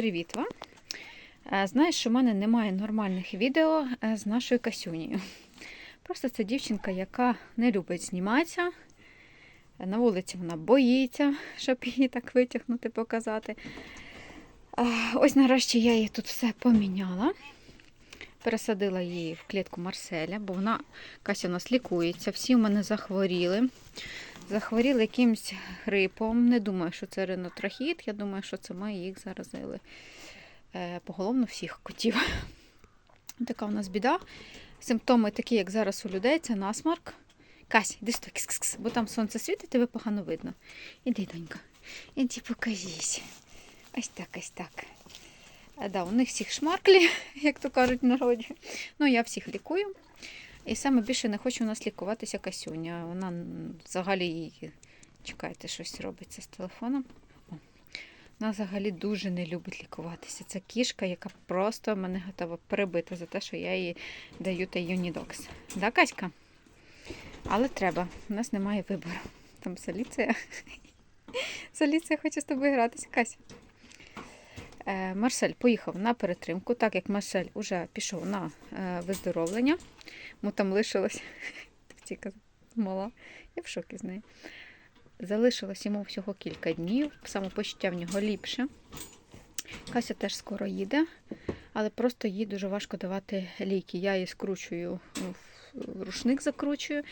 Привіт вам! Е, Знаєш, що в мене немає нормальних відео е, з нашою Касюнією. Просто це дівчинка, яка не любить зніматися. На вулиці вона боїться, щоб її так витягнути, показати. Ось нарешті я її тут все поміняла. Пересадила її в клітку Марселя, бо вона Кася у нас лікується. Всі в мене захворіли. Захворіли якимось грипом. Не думаю, що це ринотрахіт. Я думаю, що це ми їх заразили. Е, Поголовно всіх котів. Така у нас біда. Симптоми такі, як зараз у людей, це насморк. Кась, іди сюди, кс-кс-кс, бо там сонце світить, тебе погано видно. Іди, донька, іди покажись. Ось так, ось так. А, да, у них всіх шмарклі, як то кажуть в народі. Ну, я всіх лікую. І саме більше не хочу у нас лікуватися Касюня. Вона взагалі її, чекайте, щось робиться з телефоном. Вона взагалі дуже не любить лікуватися. Це кішка, яка просто мене готова перебити за те, що я їй даю та юнідокс. Да, Каська? Але треба. У нас немає вибору. Там Саліція. Саліція хоче з тобою гратися, Кася. Е, Марсель поїхав на перетримку, так як Марсель вже пішов на е, виздоровлення. Му там лишилось тільки мала. Я в шокі з неї. Залишилось йому всього кілька днів. Самопочуття в нього ліпше. Кася теж скоро їде, але просто їй дуже важко давати ліки. Я її скручую рушник закручую,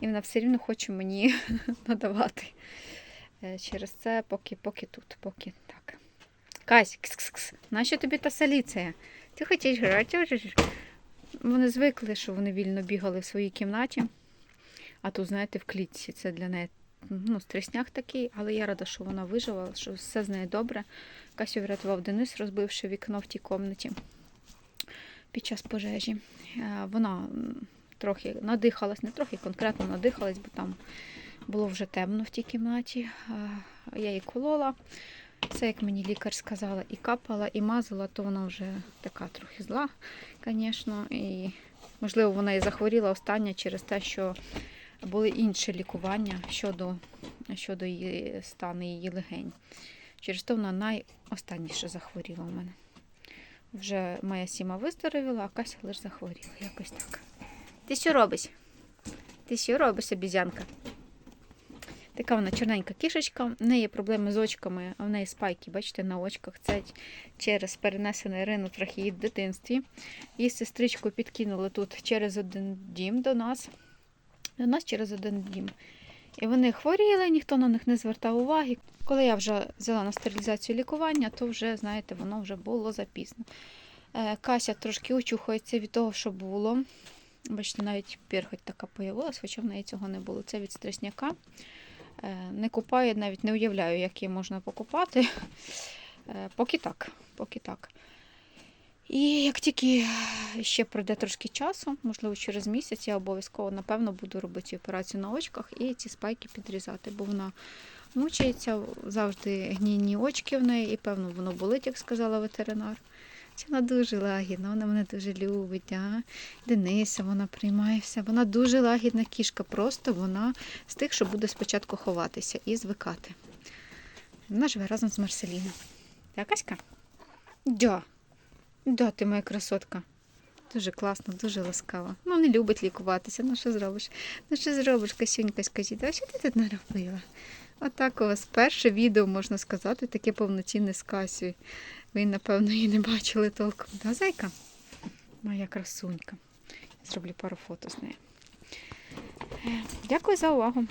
і вона все рівно хоче мені надавати. Е, Через це поки, поки тут, поки Кась, кс-кс-кс, нащо тобі та саліція? Ти хочеш грати? Вони звикли, що вони вільно бігали в своїй кімнаті. А тут, знаєте, в клітці це для неї ну, стресняк такий, але я рада, що вона вижила, що все з нею добре. Касю врятував Денис, розбивши вікно в тій кімнаті під час пожежі. Е, Вона трохи надихалась, не трохи конкретно надихалась, бо там було вже темно в тій кімнаті. Е, Я її колола. Все, як мені лікар сказала, і капала, і мазала, то вона вже така трохи зла, звісно. І, можливо, вона і захворіла остання через те, що були інші лікування щодо, щодо її стану її легень. Через то вона найостанніше захворіла у мене. Вже моя сіма виздоровіла, а Кася лише захворіла. Якось так. Ти що робиш? Ти що робиш, обізянка? Така вона чорненька кішечка, в неї є проблеми з очками, а в неї спайки, бачите, на очках. Це через перенесений ринотрахеїд в дитинстві. Її сестричку підкинули тут через один дім до нас. До нас через один дім. І вони хворіли, ніхто на них не звертав уваги. Коли я вже взяла на стерилізацію лікування, то вже, знаєте, воно вже було запізно. Е, Кася трошки очухується від того, що було. Бачите, навіть перхоть така появилась, хоча в неї цього не було. Це від стресняка. Е, Не купаю, навіть не уявляю, як її можна покупати. Е, Поки так. Поки так. І як тільки ще пройде трошки часу, можливо, через місяць, я обов'язково, напевно, буду робити операцію на очках і ці спайки підрізати, бо вона мучається, завжди гнійні очки в неї, і певно, воно болить, як сказала ветеринар. Вона дуже лагідна, вона мене дуже любить. А? Дениса вона приймає все. Вона дуже лагідна кішка, просто вона з тих, що буде спочатку ховатися і звикати. Вона живе разом з Марселіном. Так, Аська? Да. Да, ти моя красотка. Дуже класно, дуже ласкава. Ну, не любить лікуватися. Ну, що зробиш? Ну, що зробиш, Касюнька, скажіть, а що ти тут наробила? Отак у вас перше відео, можна сказати, таке повноцінне з Касю. Ви, напевно, її не бачили толком. Да, зайка? Моя красунька. Зроблю пару фото з нею. Е, Дякую за увагу.